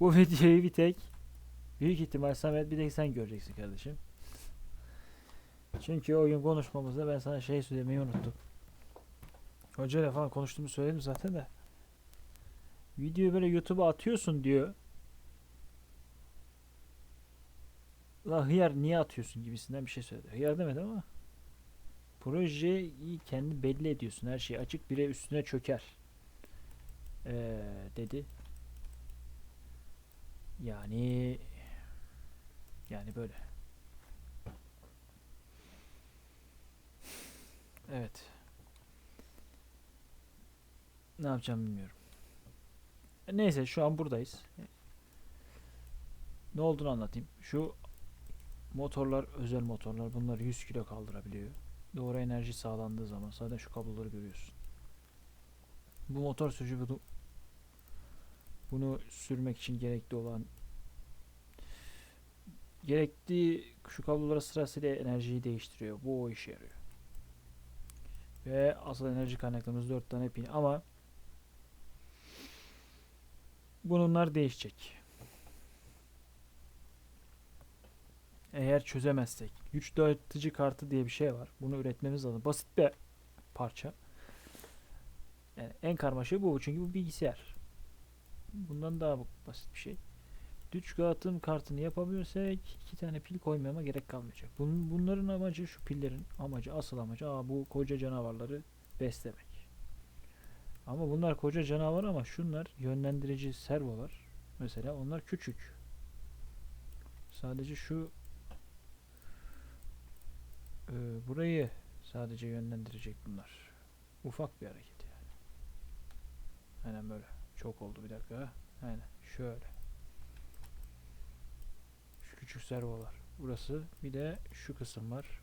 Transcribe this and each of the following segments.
Bu videoyu bir tek büyük ihtimal Samet bir tek sen göreceksin kardeşim. Çünkü o gün konuşmamızda ben sana şey söylemeyi unuttum. Hocayla falan konuştuğumu söyledim zaten de. Videoyu böyle YouTube'a atıyorsun diyor. La hıyar niye atıyorsun gibisinden bir şey söyledi. Hıyar demedi ama. Projeyi kendi belli ediyorsun. Her şey açık bire üstüne çöker. Ee, dedi. Yani yani böyle. Evet. Ne yapacağım bilmiyorum. Neyse şu an buradayız. Ne olduğunu anlatayım. Şu motorlar özel motorlar. Bunlar 100 kilo kaldırabiliyor. Doğru enerji sağlandığı zaman zaten şu kabloları görüyorsun. Bu motor sürücü bunu, bunu sürmek için gerekli olan gerekli şu kablolara sırasıyla enerjiyi değiştiriyor. Bu o işe yarıyor. Ve asıl enerji kaynaklarımız 4 tane pin ama bunlar değişecek. Eğer çözemezsek güç dağıtıcı kartı diye bir şey var. Bunu üretmemiz lazım. Basit bir parça. Yani en karmaşığı bu çünkü bu bilgisayar. Bundan daha basit bir şey. Güç dağıtım kartını yapabilirsek iki tane pil koymama gerek kalmayacak. Bunun, bunların amacı şu pillerin amacı asıl amacı aa, bu koca canavarları beslemek. Ama bunlar koca canavar ama şunlar yönlendirici servolar. Mesela onlar küçük. Sadece şu e, burayı sadece yönlendirecek bunlar. Ufak bir hareket yani. Aynen böyle. Çok oldu bir dakika. Aynen şöyle. Şu küçük servolar. Burası bir de şu kısım var.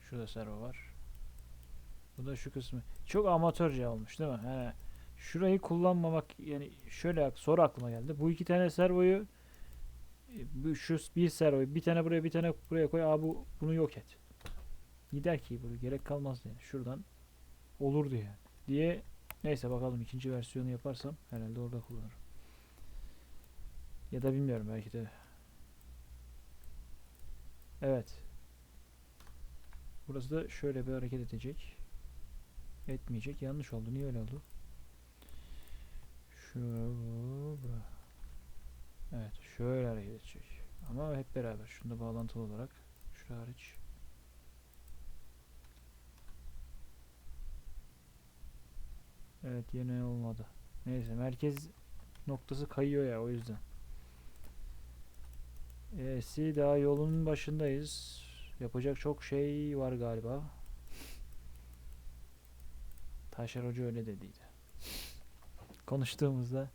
Şurada servo var. Bu da şu kısmı. Çok amatörce olmuş değil mi? He. Şurayı kullanmamak yani şöyle sonra aklıma geldi. Bu iki tane servoyu e, şu bir servoyu bir tane buraya bir tane buraya koy. Aa bu bunu yok et. Gider ki bu gerek kalmaz yani. Şuradan olurdu yani. Diye neyse bakalım ikinci versiyonu yaparsam herhalde orada kullanırım. Ya da bilmiyorum belki de. Evet. Burası da şöyle bir hareket edecek. Etmeyecek. Yanlış oldu. Niye öyle oldu? Şu bura. Evet, şöyle hareket edecek. Ama hep beraber. Şunda bağlantılı olarak. Şu hariç. Evet, yine olmadı. Neyse, merkez noktası kayıyor ya o yüzden. E'si daha yolun başındayız. Yapacak çok şey var galiba. Taşer Hoca öyle dediydi. Konuştuğumuzda.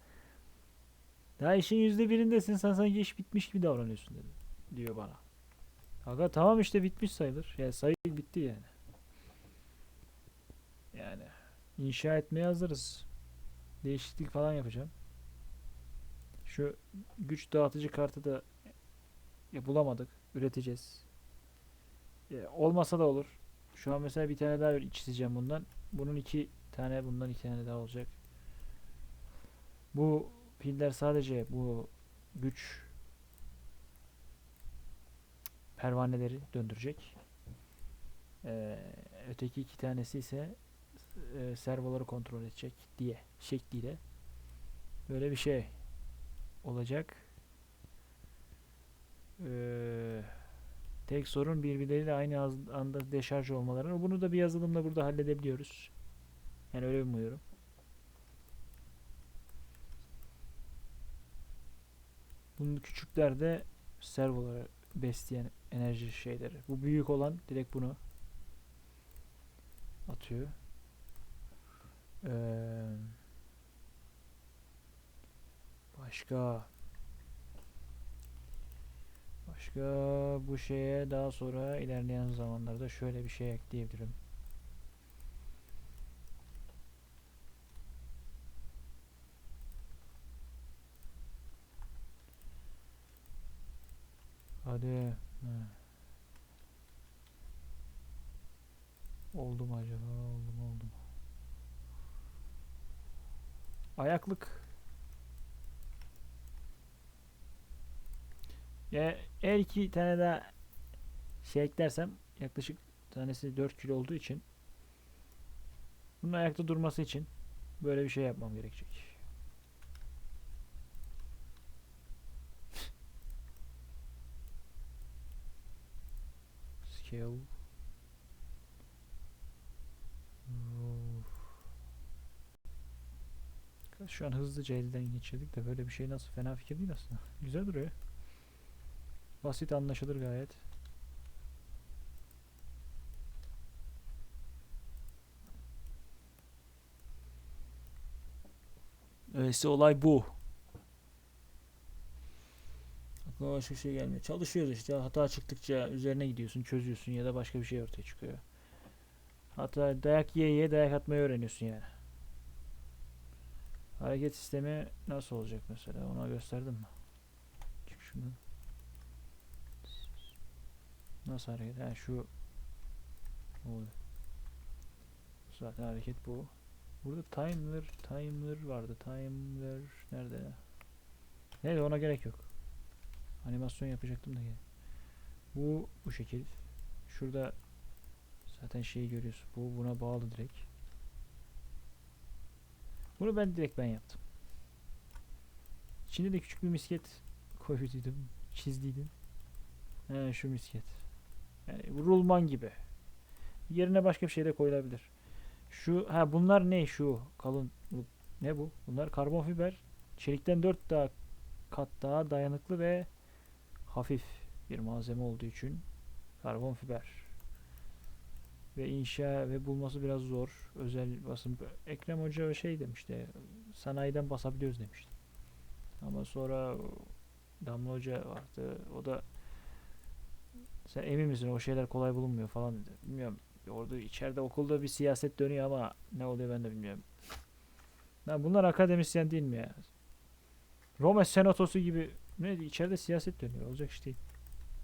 Daha işin yüzde birindesin sen sanki iş bitmiş gibi davranıyorsun dedi. Diyor bana. Aga tamam işte bitmiş sayılır. Yani sayı bitti yani. İnşa etmeye hazırız. Değişiklik falan yapacağım. Şu güç dağıtıcı kartı da ya bulamadık. Üreteceğiz. Ya, olmasa da olur. Şu an mesela bir tane daha çizeceğim bundan. Bunun iki tane bundan iki tane daha olacak. Bu piller sadece bu güç pervaneleri döndürecek. Ee, öteki iki tanesi ise e, servoları kontrol edecek diye şekliyle böyle bir şey olacak. Ee, tek sorun birbirleriyle aynı anda deşarj olmaları. Bunu da bir yazılımla burada halledebiliyoruz. Yani öyle umuyorum. Bunun küçükler de servoları besleyen enerji şeyleri. Bu büyük olan direkt bunu atıyor. Ee, başka başka bu şeye daha sonra ilerleyen zamanlarda şöyle bir şey ekleyebilirim. Hadi. Ha. Oldu mu acaba? Oldu mu oldu mu? Ayaklık. Ya, eğer iki tane daha şey eklersem yaklaşık tanesi 4 kilo olduğu için bunun ayakta durması için böyle bir şey yapmam gerekecek. Scale. Şu an hızlıca elden geçirdik de böyle bir şey nasıl fena fikir değil aslında. Güzel duruyor. Basit anlaşılır gayet. Öyleyse olay bu. Aklıma başka bir şey gelmiyor. Çalışıyoruz işte. Hata çıktıkça üzerine gidiyorsun, çözüyorsun ya da başka bir şey ortaya çıkıyor. Hatta dayak yiye yiye dayak atmayı öğreniyorsun yani. Hareket sistemi nasıl olacak mesela? Ona gösterdim mi? Çık şunu. Nasıl hareket? Yani şu oluyor. Zaten hareket bu. Burada timer, timer vardı. Timer nerede? Neyse ona gerek yok. Animasyon yapacaktım da gene. Bu bu şekil. Şurada zaten şeyi görüyorsun. Bu buna bağlı direkt. Bunu ben direkt ben yaptım. İçinde de küçük bir misket koyduydum, çizdiydim. He, şu misket. Yani rulman gibi. Yerine başka bir şey de koyulabilir. Şu ha bunlar ne şu kalın ne bu? Bunlar karbon fiber. Çelikten 4 daha kat daha dayanıklı ve hafif bir malzeme olduğu için karbon fiber. Ve inşa ve bulması biraz zor. Özel basım. Ekrem Hoca şey demişti. Sanayiden basabiliyoruz demişti. Ama sonra Damla Hoca vardı. O da sen emin misin o şeyler kolay bulunmuyor falan dedi. Bilmiyorum. Orada içeride okulda bir siyaset dönüyor ama ne oluyor ben de bilmiyorum. Lan bunlar akademisyen değil mi ya? Roma senatosu gibi ne içeride siyaset dönüyor. Olacak iş değil.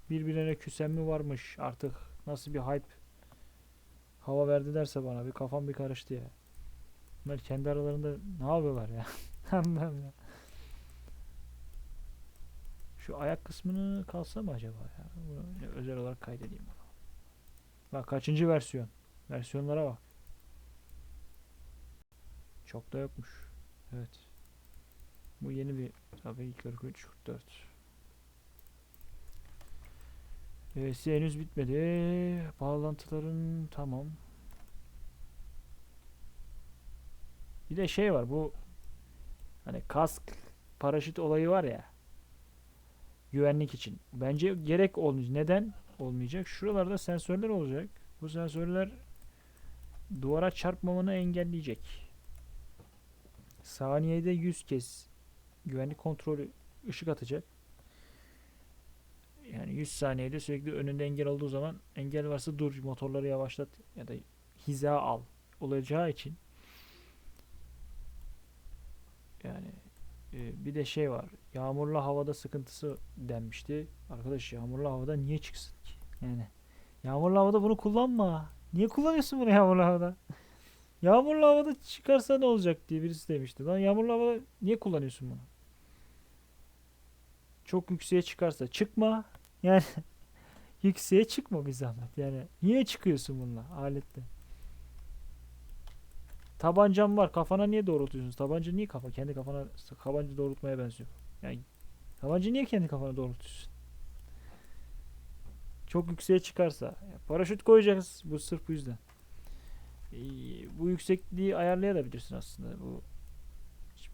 Birbirine küsen mi varmış artık nasıl bir hype hava verdilerse bana bir kafam bir karıştı ya. Bunlar kendi aralarında ne yapıyorlar ya? Anlamıyorum ya. Şu ayak kısmını kalsa mı acaba ya? Bunu özel olarak kaydedeyim bunu. Bak kaçıncı versiyon? Versiyonlara bak. Çok da yokmuş. Evet. Bu yeni bir tabii 43 44. Evet, henüz bitmedi. Bağlantıların tamam. Bir de şey var bu hani kask paraşüt olayı var ya güvenlik için. Bence gerek olmayacak. Neden olmayacak? Şuralarda sensörler olacak. Bu sensörler duvara çarpmamanı engelleyecek. Saniyede 100 kez güvenlik kontrolü ışık atacak. Yani 100 saniyede sürekli önünde engel olduğu zaman engel varsa dur motorları yavaşlat ya da hiza al olacağı için yani e, bir de şey var. Yağmurlu havada sıkıntısı denmişti. Arkadaş yağmurlu havada niye çıksın ki? Yani yağmurlu havada bunu kullanma. Niye kullanıyorsun bunu yağmurlu havada? Yağmurlu havada çıkarsa ne olacak diye birisi demişti. Lan yağmurlu havada niye kullanıyorsun bunu? Çok yükseğe çıkarsa çıkma. Yani yükseğe çıkma bir zahmet. Yani niye çıkıyorsun bununla aletle? Tabancam var. Kafana niye doğrultuyorsunuz? Tabanca niye kafa? Kendi kafana tabanca doğrultmaya benziyor. Yani tabanca niye kendi kafana doğrultuyorsun? Çok yükseğe çıkarsa. Paraşüt koyacağız. Bu sırf bu yüzden. Ee, bu yüksekliği ayarlayabilirsin aslında. Bu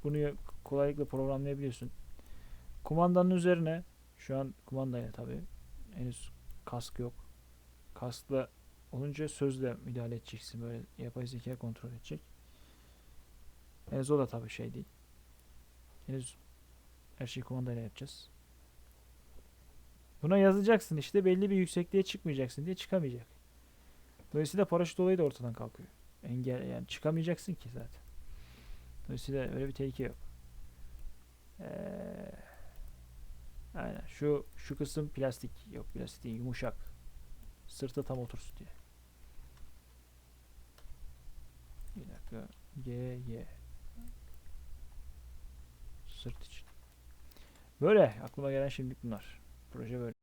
bunu kolaylıkla programlayabiliyorsun. Kumandanın üzerine şu an kumandayla tabii henüz kask yok. Kaskla olunca sözle müdahale edeceksin. Böyle yapay zeka kontrol edecek. Henüz o da tabii şey değil. Henüz her şeyi kumandayla yapacağız. Buna yazacaksın işte belli bir yüksekliğe çıkmayacaksın diye çıkamayacak. Dolayısıyla paraşüt olayı da ortadan kalkıyor. Engel yani çıkamayacaksın ki zaten. Dolayısıyla öyle bir tehlike yok. Ee, şu şu kısım plastik yok plastik değil yumuşak. Sırta tam otursun diye. Bir dakika. G Y. Sırt için. Böyle aklıma gelen şimdilik bunlar. Proje böyle.